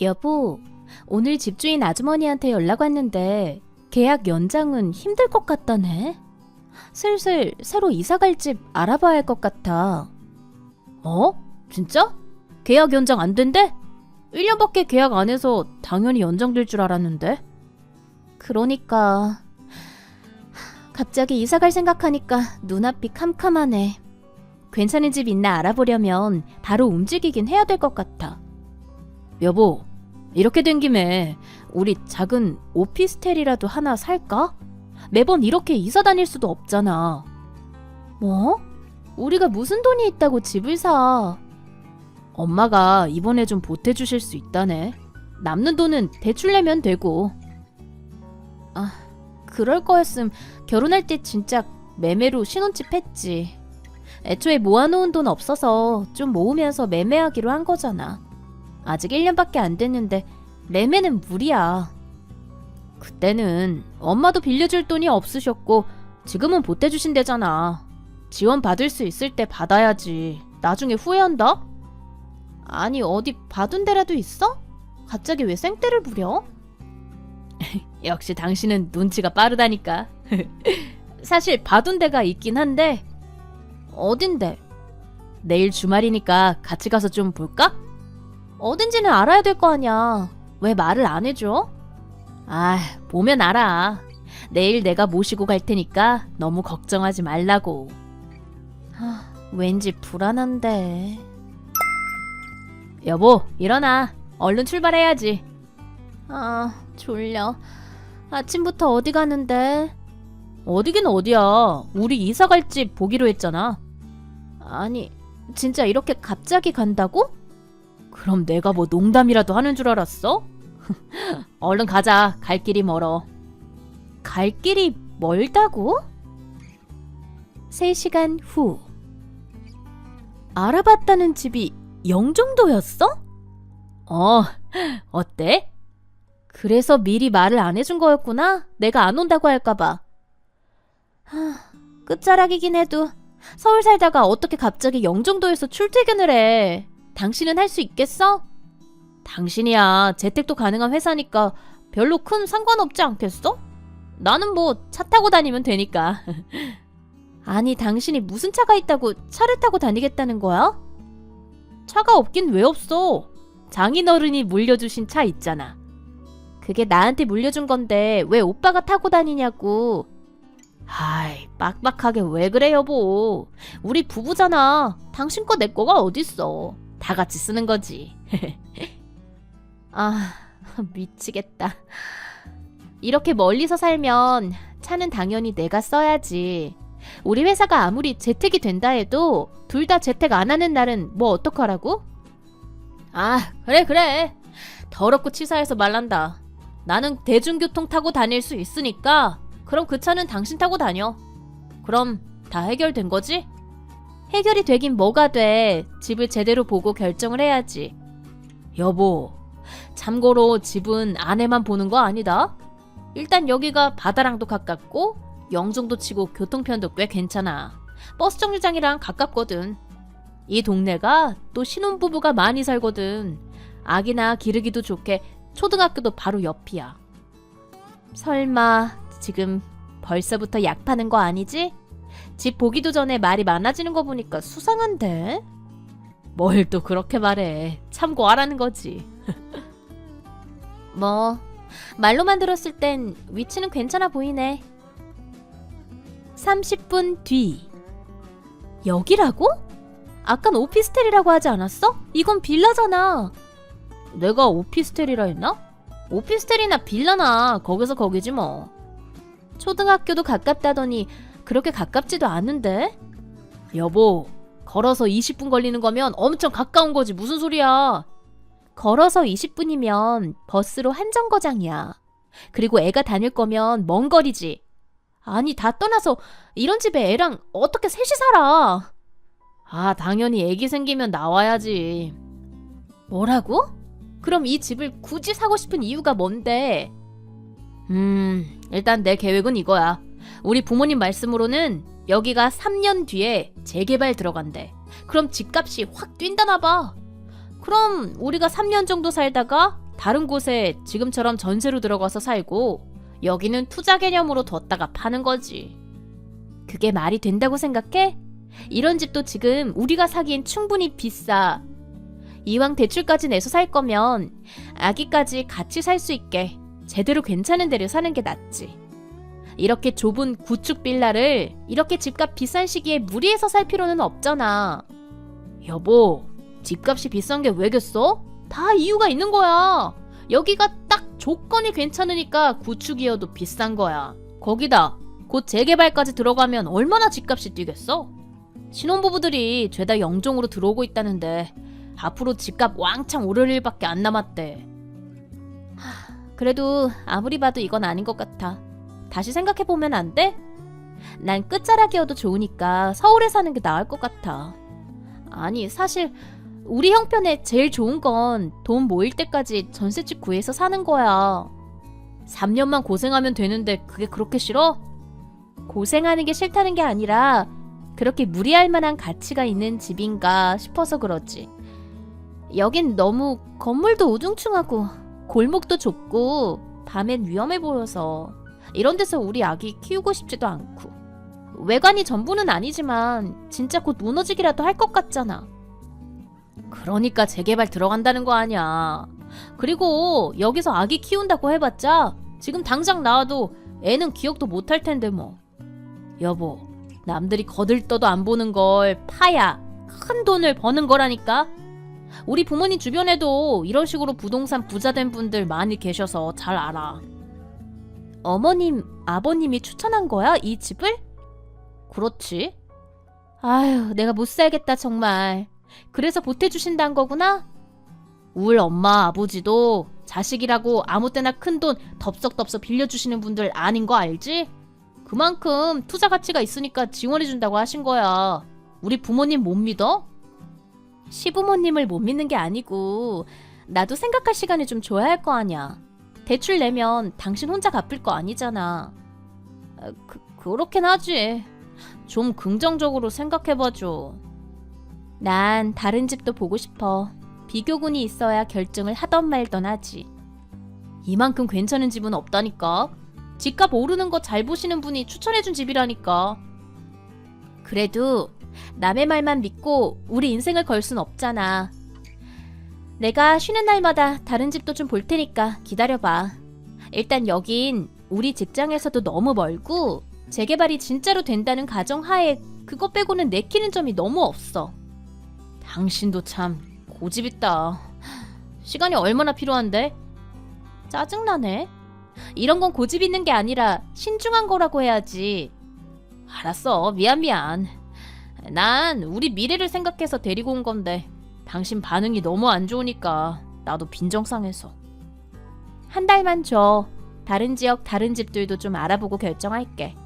여보, 오늘 집주인 아주머니한테 연락 왔는데 계약 연장은 힘들 것 같다네. 슬슬 새로 이사 갈 집 알아봐야 할 것 같아. 어? 진짜? 계약 연장 안 된대? 1년밖에 계약 안 해서 당연히 연장될 줄 알았는데. 그러니까 갑자기 이사 갈 생각하니까 눈앞이 캄캄하네. 괜찮은 집 있나 알아보려면 바로 움직이긴 해야 될 것 같아. 여보, 이렇게 된 김에 우리 작은 오피스텔이라도 하나 살까? 매번 이렇게 이사 다닐 수도 없잖아. 뭐? 우리가 무슨 돈이 있다고 집을 사? 엄마가 이번에 좀 보태주실 수 있다네. 남는 돈은 대출 내면 되고. 아, 그럴 거였음 결혼할 때 진짜 매매로 신혼집 했지. 애초에 모아놓은 돈 없어서 좀 모으면서 매매하기로 한 거잖아. 아직 1년밖에 안 됐는데 매매는 무리야. 그때는 엄마도 빌려줄 돈이 없으셨고 지금은 보태주신대잖아. 지원 받을 수 있을 때 받아야지. 나중에 후회한다? 아니 어디 받은 데라도 있어? 갑자기 왜 생떼를 부려? 역시 당신은 눈치가 빠르다니까. 사실 받은 데가 있긴 한데 어딘데? 내일 주말이니까 같이 가서 좀 볼까? 어딘지는 알아야 될 거 아니야. 왜 말을 안 해줘? 아, 보면 알아. 내일 내가 모시고 갈 테니까 너무 걱정하지 말라고. 아, 왠지 불안한데. 여보, 일어나. 얼른 출발해야지. 아, 졸려. 아침부터 어디 가는데? 어디긴 어디야. 우리 이사 갈 집 보기로 했잖아. 아니, 진짜 이렇게 갑자기 간다고? 그럼 내가 뭐 농담이라도 하는 줄 알았어? 얼른 가자. 갈 길이 멀어. 갈 길이 멀다고? 3시간 후. 알아봤다는 집이 영종도였어? 어, 어때? 그래서 미리 말을 안 해준 거였구나? 내가 안 온다고 할까봐. 하, 끝자락이긴 해도 서울 살다가 어떻게 갑자기 영종도에서 출퇴근을 해? 당신은 할 수 있겠어? 당신이야 재택도 가능한 회사니까 별로 큰 상관없지 않겠어? 나는 뭐 차 타고 다니면 되니까. 아니 당신이 무슨 차가 있다고 차를 타고 다니겠다는 거야? 차가 없긴 왜 없어? 장인어른이 물려주신 차 있잖아. 그게 나한테 물려준 건데 왜 오빠가 타고 다니냐고. 아이, 빡빡하게 왜 그래 여보. 우리 부부잖아. 당신 거 내 거가 어딨어. 다 같이 쓰는 거지. 아, 미치겠다. 이렇게 멀리서 살면 차는 당연히 내가 써야지. 우리 회사가 아무리 재택이 된다 해도 둘 다 재택 안 하는 날은 뭐 어떡하라고? 아, 그래, 그래. 더럽고 치사해서 말란다. 나는 대중교통 타고 다닐 수 있으니까 그럼 그 차는 당신 타고 다녀. 그럼 다 해결된 거지? 해결이 되긴 뭐가 돼. 집을 제대로 보고 결정을 해야지. 여보, 참고로 집은 아내만 보는 거 아니다. 일단 여기가 바다랑도 가깝고 영종도 치고 교통편도 꽤 괜찮아. 버스 정류장이랑 가깝거든. 이 동네가 또 신혼부부가 많이 살거든. 아기나 기르기도 좋게 초등학교도 바로 옆이야. 설마 지금 벌써부터 약 파는 거 아니지? 집 보기도 전에 말이 많아지는 거 보니까 수상한데? 뭘 또 그렇게 말해. 참고하라는 거지. 뭐, 말로만 들었을 땐 위치는 괜찮아 보이네. 30분 뒤. 여기라고? 아깐 오피스텔이라고 하지 않았어? 이건 빌라잖아. 내가 오피스텔이라 했나? 오피스텔이나 빌라나 거기서 거기지 뭐. 초등학교도 가깝다더니 그렇게 가깝지도 않은데? 여보, 걸어서 20분 걸리는 거면 엄청 가까운 거지 무슨 소리야? 걸어서 20분이면 버스로 한 정거장이야. 그리고 애가 다닐 거면 먼 거리지. 아니 다 떠나서 이런 집에 애랑 어떻게 셋이 살아? 아 당연히 애기 생기면 나와야지. 뭐라고? 그럼 이 집을 굳이 사고 싶은 이유가 뭔데? 음, 일단 내 계획은 이거야. 우리 부모님 말씀으로는 여기가 3년 뒤에 재개발 들어간대. 그럼 집값이 확 뛴다나 봐. 그럼 우리가 3년 정도 살다가 다른 곳에 지금처럼 전세로 들어가서 살고 여기는 투자 개념으로 뒀다가 파는 거지. 그게 말이 된다고 생각해? 이런 집도 지금 우리가 사기엔 충분히 비싸. 이왕 대출까지 내서 살 거면 아기까지 같이 살 수 있게 제대로 괜찮은 데를 사는 게 낫지. 이렇게 좁은 구축 빌라를 이렇게 집값 비싼 시기에 무리해서 살 필요는 없잖아. 여보, 집값이 비싼 게 왜겠어? 다 이유가 있는 거야. 여기가 딱 조건이 괜찮으니까 구축이어도 비싼 거야. 거기다 곧 재개발까지 들어가면 얼마나 집값이 뛰겠어? 신혼부부들이 죄다 영종으로 들어오고 있다는데 앞으로 집값 왕창 오를 일밖에 안 남았대. 하, 그래도 아무리 봐도 이건 아닌 것 같아. 다시 생각해보면 안 돼? 난 끝자락이어도 좋으니까 서울에 사는 게 나을 것 같아. 아니, 사실 우리 형편에 제일 좋은 건 돈 모일 때까지 전셋집 구해서 사는 거야. 3년만 고생하면 되는데 그게 그렇게 싫어? 고생하는 게 싫다는 게 아니라 그렇게 무리할 만한 가치가 있는 집인가 싶어서 그러지. 여긴 너무 건물도 우중충하고 골목도 좁고 밤엔 위험해 보여서 이런 데서 우리 아기 키우고 싶지도 않고 외관이 전부는 아니지만 진짜 곧 무너지기라도 할 것 같잖아. 그러니까 재개발 들어간다는 거 아니야. 그리고 여기서 아기 키운다고 해봤자 지금 당장 나와도 애는 기억도 못 할 텐데 뭐. 여보, 남들이 거들떠도 안 보는 걸 파야 큰 돈을 버는 거라니까. 우리 부모님 주변에도 이런 식으로 부동산 부자 된 분들 많이 계셔서 잘 알아. 어머님, 아버님이 추천한 거야, 이 집을? 그렇지. 아휴, 내가 못 살겠다, 정말. 그래서 보태주신다는 거구나? 울 엄마, 아버지도 자식이라고 아무 때나 큰 돈 덥석덥석 빌려주시는 분들 아닌 거 알지? 그만큼 투자 가치가 있으니까 지원해준다고 하신 거야. 우리 부모님 못 믿어? 시부모님을 못 믿는 게 아니고 나도 생각할 시간을 좀 줘야 할 거 아니야. 대출 내면 당신 혼자 갚을 거 아니잖아. 아, 그, 그렇긴 하지. 좀 긍정적으로 생각해봐줘. 난 다른 집도 보고 싶어. 비교군이 있어야 결정을 하던 말던 하지. 이만큼 괜찮은 집은 없다니까. 집값 오르는 거 잘 보시는 분이 추천해준 집이라니까. 그래도 남의 말만 믿고 우리 인생을 걸 순 없잖아. 내가 쉬는 날마다 다른 집도 좀 볼 테니까 기다려봐. 일단 여긴 우리 직장에서도 너무 멀고 재개발이 진짜로 된다는 가정하에 그것 빼고는 내키는 점이 너무 없어. 당신도 참 고집 있다. 시간이 얼마나 필요한데? 짜증나네. 이런 건 고집 있는 게 아니라 신중한 거라고 해야지. 알았어. 미안, 미안. 난 우리 미래를 생각해서 데리고 온 건데 당신 반응이 너무 안 좋으니까 나도 빈정상해서. 한 달만 줘. 다른 지역 다른 집들도 좀 알아보고 결정할게.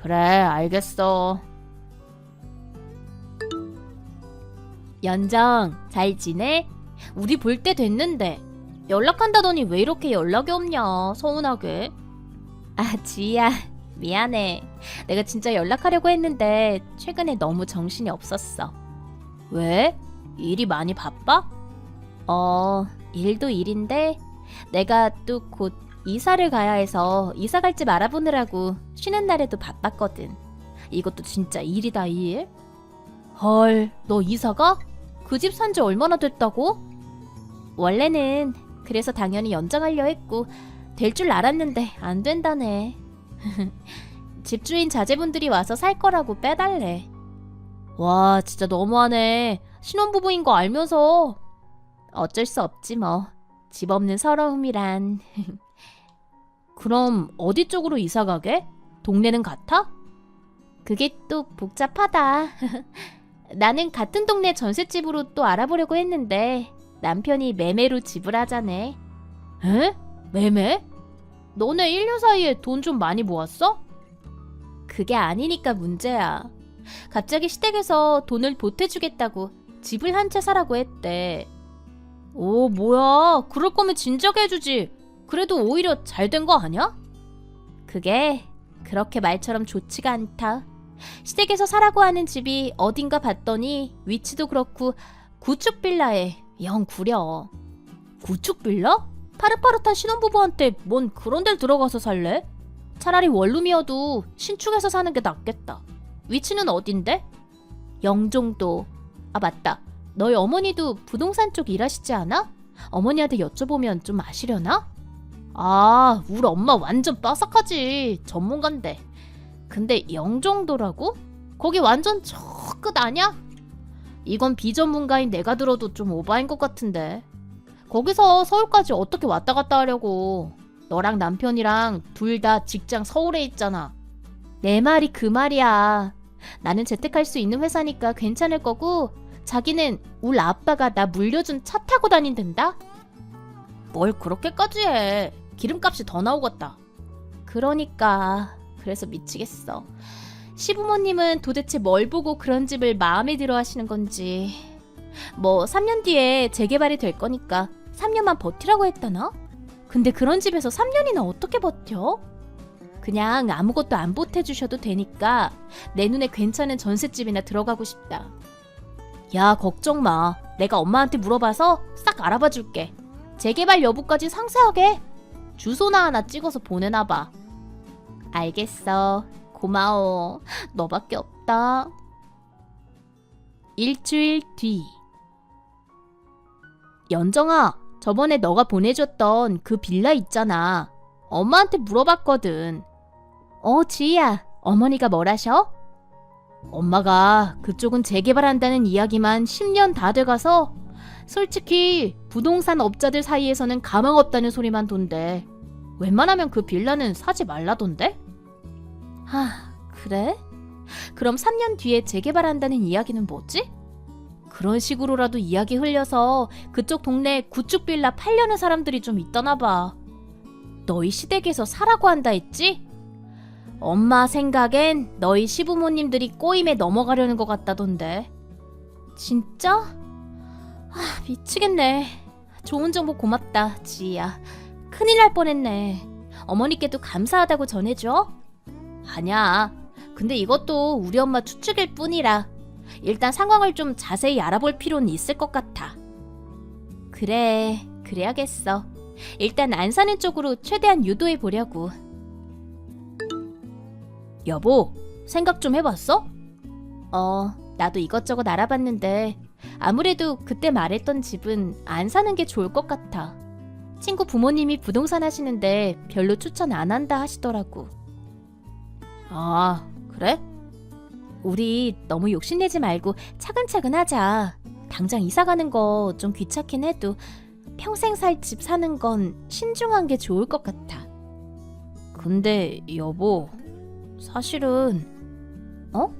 그래, 알겠어. 연정, 잘 지내? 우리 볼 때 됐는데 연락한다더니 왜 이렇게 연락이 없냐? 서운하게. 아, 지희야. 미안해. 내가 진짜 연락하려고 했는데 최근에 너무 정신이 없었어. 왜? 일이 많이 바빠? 어, 일도 일인데 내가 또 곧 이사를 가야 해서 이사 갈 집 알아보느라고 쉬는 날에도 바빴거든. 이것도 진짜 일이다, 일. 헐, 너 이사가? 그 집 산 지 얼마나 됐다고? 원래는 그래서 당연히 연장하려 했고 될 줄 알았는데 안 된다네. 집주인 자제분들이 와서 살 거라고 빼달래. 와, 진짜 너무하네. 신혼부부인 거 알면서. 어쩔 수 없지 뭐. 집 없는 서러움이란. 그럼 어디 쪽으로 이사 가게? 동네는 같아? 그게 또 복잡하다. 나는 같은 동네 전셋집으로 또 알아보려고 했는데 남편이 매매로 집을 하자네. 에? 매매? 너네 1년 사이에 돈 좀 많이 모았어? 그게 아니니까 문제야. 갑자기 시댁에서 돈을 보태주겠다고 집을 한 채 사라고 했대. 오, 뭐야. 그럴 거면 진작에 해주지. 그래도 오히려 잘 된 거 아니야? 그게 그렇게 말처럼 좋지가 않다. 시댁에서 사라고 하는 집이 어딘가 봤더니 위치도 그렇고 구축 빌라에 영 구려. 구축 빌라? 파릇파릇한 신혼부부한테 뭔 그런 데를 들어가서 살래? 차라리 원룸이어도 신축해서 사는 게 낫겠다. 위치는 어딘데? 영종도. 아 맞다. 너희 어머니도 부동산 쪽 일하시지 않아? 어머니한테 여쭤보면 좀 아시려나? 아, 우리 엄마 완전 빠삭하지. 전문가인데. 근데 영종도라고? 거기 완전 저 끝 아냐? 이건 비전문가인 내가 들어도 좀 오바인 것 같은데. 거기서 서울까지 어떻게 왔다 갔다 하려고. 너랑 남편이랑 둘 다 직장 서울에 있잖아. 내 말이 그 말이야. 나는 재택할 수 있는 회사니까 괜찮을 거고, 자기는 울 아빠가 나 물려준 차 타고 다닌단다? 뭘 그렇게까지 해. 기름값이 더 나오겠다. 그러니까. 그래서 미치겠어. 시부모님은 도대체 뭘 보고 그런 집을 마음에 들어 하시는 건지. 뭐 3년 뒤에 재개발이 될 거니까 3년만 버티라고 했다나? 근데 그런 집에서 3년이나 어떻게 버텨? 그냥 아무것도 안 보태주셔도 되니까 내 눈에 괜찮은 전셋집이나 들어가고 싶다. 야, 걱정 마. 내가 엄마한테 물어봐서 싹 알아봐 줄게. 재개발 여부까지 상세하게. 주소나 하나 찍어서 보내놔봐. 알겠어. 고마워. 너밖에 없다. 일주일 뒤. 연정아, 저번에 너가 보내줬던 그 빌라 있잖아. 엄마한테 물어봤거든. 어, 지희야. 어머니가 뭐라셔? 엄마가 그쪽은 재개발한다는 이야기만 10년 다 돼가서 솔직히 부동산 업자들 사이에서는 가망 없다는 소리만 돈대. 웬만하면 그 빌라는 사지 말라던데? 하, 그래? 그럼 3년 뒤에 재개발한다는 이야기는 뭐지? 그런 식으로라도 이야기 흘려서 그쪽 동네 구축 빌라 팔려는 사람들이 좀 있더나 봐. 너희 시댁에서 사라고 한다 했지? 엄마 생각엔 너희 시부모님들이 꼬임에 넘어가려는 것 같다던데. 진짜? 아, 미치겠네. 좋은 정보 고맙다, 지희야. 큰일 날 뻔했네. 어머니께도 감사하다고 전해줘. 아냐. 근데 이것도 우리 엄마 추측일 뿐이라. 일단 상황을 좀 자세히 알아볼 필요는 있을 것 같아. 그래, 그래야겠어. 일단 안 사는 쪽으로 최대한 유도해 보려고. 여보, 생각 좀 해봤어? 어, 나도 이것저것 알아봤는데 아무래도 그때 말했던 집은 안 사는 게 좋을 것 같아. 친구 부모님이 부동산 하시는데 별로 추천 안 한다 하시더라고. 아, 그래? 우리 너무 욕심내지 말고 차근차근 하자. 당장 이사 가는 거 좀 귀찮긴 해도 평생 살 집 사는 건 신중한 게 좋을 것 같아. 근데 여보, 사실은 어?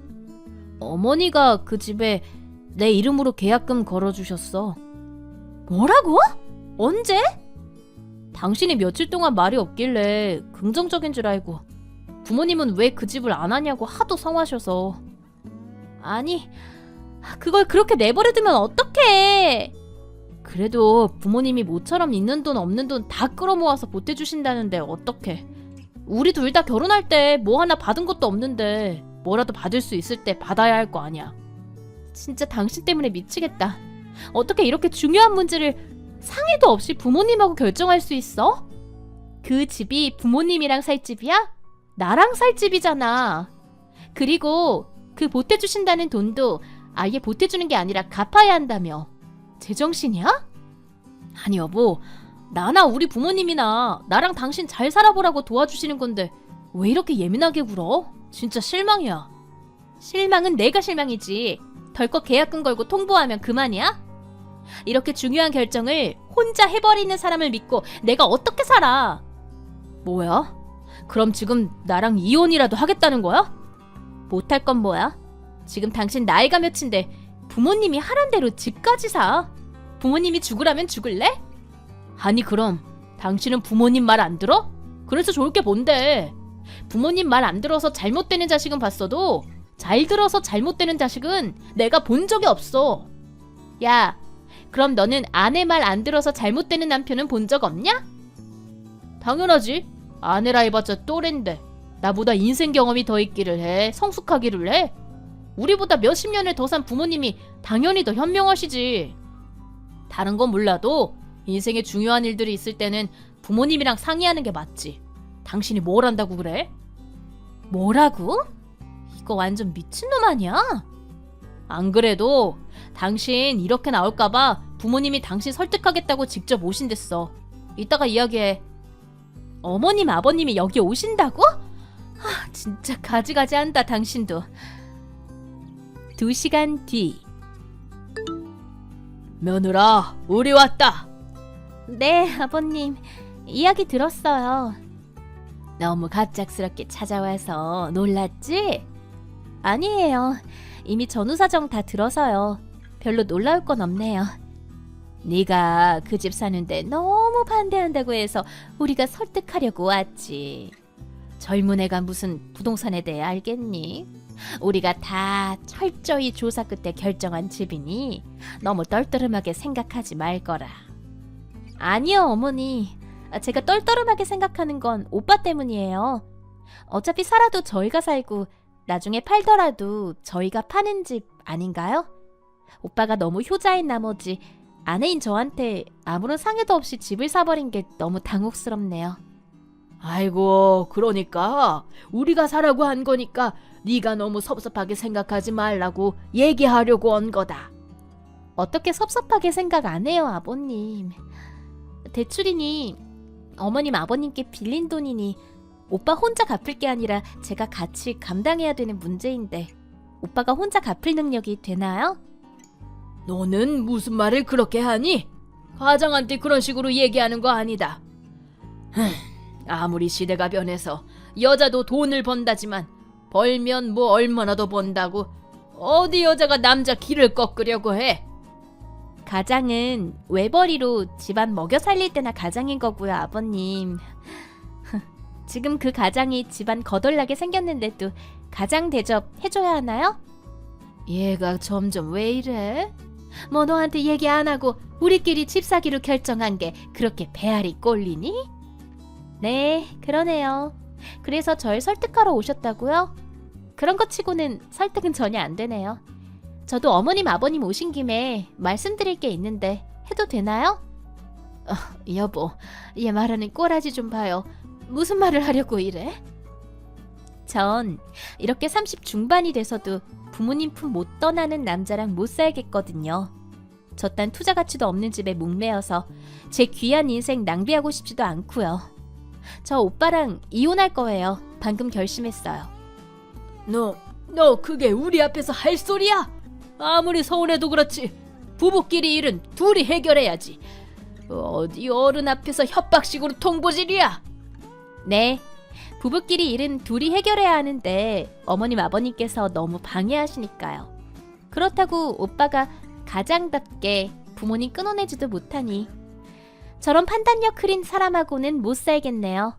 어머니가 그 집에 내 이름으로 계약금 걸어주셨어. 뭐라고? 언제? 당신이 며칠 동안 말이 없길래 긍정적인 줄 알고 부모님은 왜 그 집을 안 하냐고 하도 성하셔서 아니 그걸 그렇게 내버려두면 어떡해 그래도 부모님이 모처럼 있는 돈 없는 돈 다 끌어모아서 보태주신다는데 어떡해 우리 둘 다 결혼할 때 뭐 하나 받은 것도 없는데 뭐라도 받을 수 있을 때 받아야 할 거 아니야 진짜 당신 때문에 미치겠다 어떻게 이렇게 중요한 문제를 상의도 없이 부모님하고 결정할 수 있어? 그 집이 부모님이랑 살 집이야? 나랑 살 집이잖아. 그리고 그 보태주신다는 돈도 아예 보태주는 게 아니라 갚아야 한다며. 제정신이야? 아니 여보, 나나 우리 부모님이나 나랑 당신 잘 살아보라고 도와주시는 건데 왜 이렇게 예민하게 굴어? 진짜 실망이야. 실망은 내가 실망이지. 덜컥 계약금 걸고 통보하면 그만이야? 이렇게 중요한 결정을 혼자 해버리는 사람을 믿고 내가 어떻게 살아? 뭐야? 그럼 지금 나랑 이혼이라도 하겠다는 거야? 못할 건 뭐야? 지금 당신 나이가 몇인데 부모님이 하란 대로 집까지 사. 부모님이 죽으라면 죽을래? 아니 그럼 당신은 부모님 말 안 들어? 그래서 좋을 게 뭔데? 부모님 말 안 들어서 잘못되는 자식은 봤어도 잘 들어서 잘못되는 자식은 내가 본 적이 없어. 야, 그럼 너는 아내 말 안 들어서 잘못되는 남편은 본 적 없냐? 당연하지. 아내라 해봤자 또래인데 나보다 인생 경험이 더 있기를 해. 성숙하기를 해. 우리보다 몇십 년을 더 산 부모님이 당연히 더 현명하시지. 다른 건 몰라도 인생에 중요한 일들이 있을 때는 부모님이랑 상의하는 게 맞지. 당신이 뭘 한다고 그래? 뭐라고? 이거 완전 미친놈 아니야? 안 그래도 당신 이렇게 나올까봐 부모님이 당신 설득하겠다고 직접 오신댔어. 이따가 이야기해. 어머님, 아버님이 여기 오신다고? 아, 진짜 가지가지 한다, 당신도. 두 시간 뒤. 며느라, 우리 왔다. 네, 아버님. 이야기 들었어요. 너무 갑작스럽게 찾아와서 놀랐지? 아니에요. 이미 전후 사정 다 들어서요. 별로 놀라울 건 없네요. 네가 그 집 사는데 너무 반대한다고 해서 우리가 설득하려고 왔지. 젊은 애가 무슨 부동산에 대해 알겠니? 우리가 다 철저히 조사 끝에 결정한 집이니 너무 떨떠름하게 생각하지 말거라. 아니요, 어머니. 아, 제가 떨떠름하게 생각하는 건 오빠 때문이에요. 어차피 살아도 저희가 살고 나중에 팔더라도 저희가 파는 집 아닌가요? 오빠가 너무 효자인 나머지 아내인 저한테 아무런 상해도 없이 집을 사버린 게 너무 당혹스럽네요. 아이고, 그러니까 우리가 사라고 한 거니까 네가 너무 섭섭하게 생각하지 말라고 얘기하려고 온 거다. 어떻게 섭섭하게 생각 안 해요, 아버님. 대출이니 어머님 아버님께 빌린 돈이니 오빠 혼자 갚을 게 아니라 제가 같이 감당해야 되는 문제인데 오빠가 혼자 갚을 능력이 되나요? 너는 무슨 말을 그렇게 하니? 과장한테 그런 식으로 얘기하는 거 아니다. 흠, 아무리 시대가 변해서 여자도 돈을 번다지만 벌면 뭐 얼마나 더 번다고 어디 여자가 남자 길을 꺾으려고 해? 가장은 외벌이로 집안 먹여 살릴 때나 가장인 거고요, 아버님. 지금 그 가장이 집안 거덜나게 생겼는데도 가장 대접 해줘야 하나요? 얘가 점점 왜 이래? 뭐 너한테 얘기 안 하고 우리끼리 집 사기로 결정한 게 그렇게 배알이 꼴리니? 네, 그러네요. 그래서 절 설득하러 오셨다고요? 그런 것 치고는 설득은 전혀 안 되네요. 저도 어머님 아버님 오신 김에 말씀드릴 게 있는데 해도 되나요? 어, 여보, 얘 말하는 꼬라지 좀 봐요. 무슨 말을 하려고 이래? 전 이렇게 30 중반이 돼서도 부모님 품 못 떠나는 남자랑 못 살겠거든요. 저딴 투자 가치도 없는 집에 목매어서 제 귀한 인생 낭비하고 싶지도 않고요. 저 오빠랑 이혼할 거예요. 방금 결심했어요. 너, 너 그게 우리 앞에서 할 소리야? 아무리 서운해도 그렇지. 부부끼리 일은 둘이 해결해야지. 어디 어른 앞에서 협박식으로 통보질이야? 네. 부부끼리 일은 둘이 해결해야 하는데 어머님 아버님께서 너무 방해하시니까요. 그렇다고 오빠가 가장답게 부모님 끊어내지도 못하니 저런 판단력 흐린 사람하고는 못 살겠네요.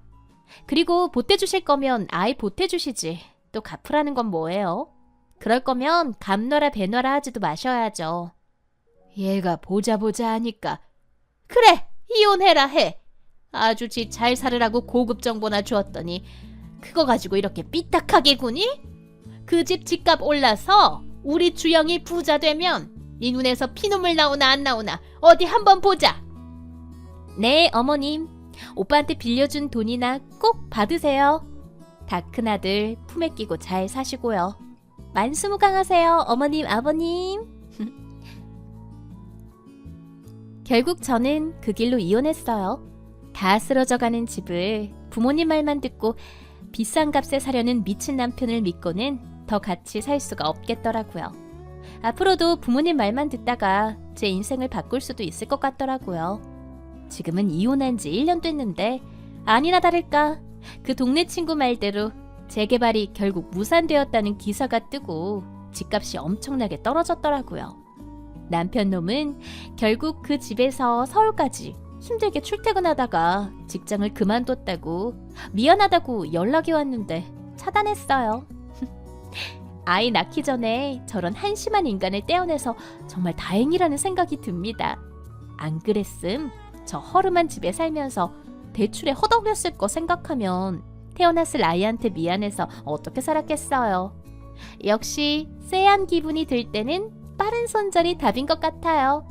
그리고 보태주실 거면 아이 보태주시지. 또 갚으라는 건 뭐예요? 그럴 거면 감너라 배너라 하지도 마셔야죠. 얘가 보자 보자 하니까 그래 이혼해라 해. 아주 지 잘 살으라고 고급 정보나 주었더니 그거 가지고 이렇게 삐딱하게 구니? 그 집 집값 올라서 우리 주영이 부자 되면 네 눈에서 피눈물 나오나 안 나오나 어디 한번 보자. 네 어머님 오빠한테 빌려준 돈이나 꼭 받으세요. 다 큰 아들 품에 끼고 잘 사시고요. 만수무강하세요 어머님 아버님. 결국 저는 그 길로 이혼했어요. 다 쓰러져가는 집을 부모님 말만 듣고 비싼 값에 사려는 미친 남편을 믿고는 더 같이 살 수가 없겠더라고요. 앞으로도 부모님 말만 듣다가 제 인생을 바꿀 수도 있을 것 같더라고요. 지금은 이혼한 지 1년 됐는데 아니나 다를까 그 동네 친구 말대로 재개발이 결국 무산되었다는 기사가 뜨고 집값이 엄청나게 떨어졌더라고요. 남편 놈은 결국 그 집에서 서울까지 힘들게 출퇴근하다가 직장을 그만뒀다고 미안하다고 연락이 왔는데 차단했어요. 아이 낳기 전에 저런 한심한 인간을 떼어내서 정말 다행이라는 생각이 듭니다. 안 그랬음 저 허름한 집에 살면서 대출에 허덕였을 거 생각하면 태어났을 아이한테 미안해서 어떻게 살았겠어요. 역시 쎄한 기분이 들 때는 빠른 손절이 답인 것 같아요.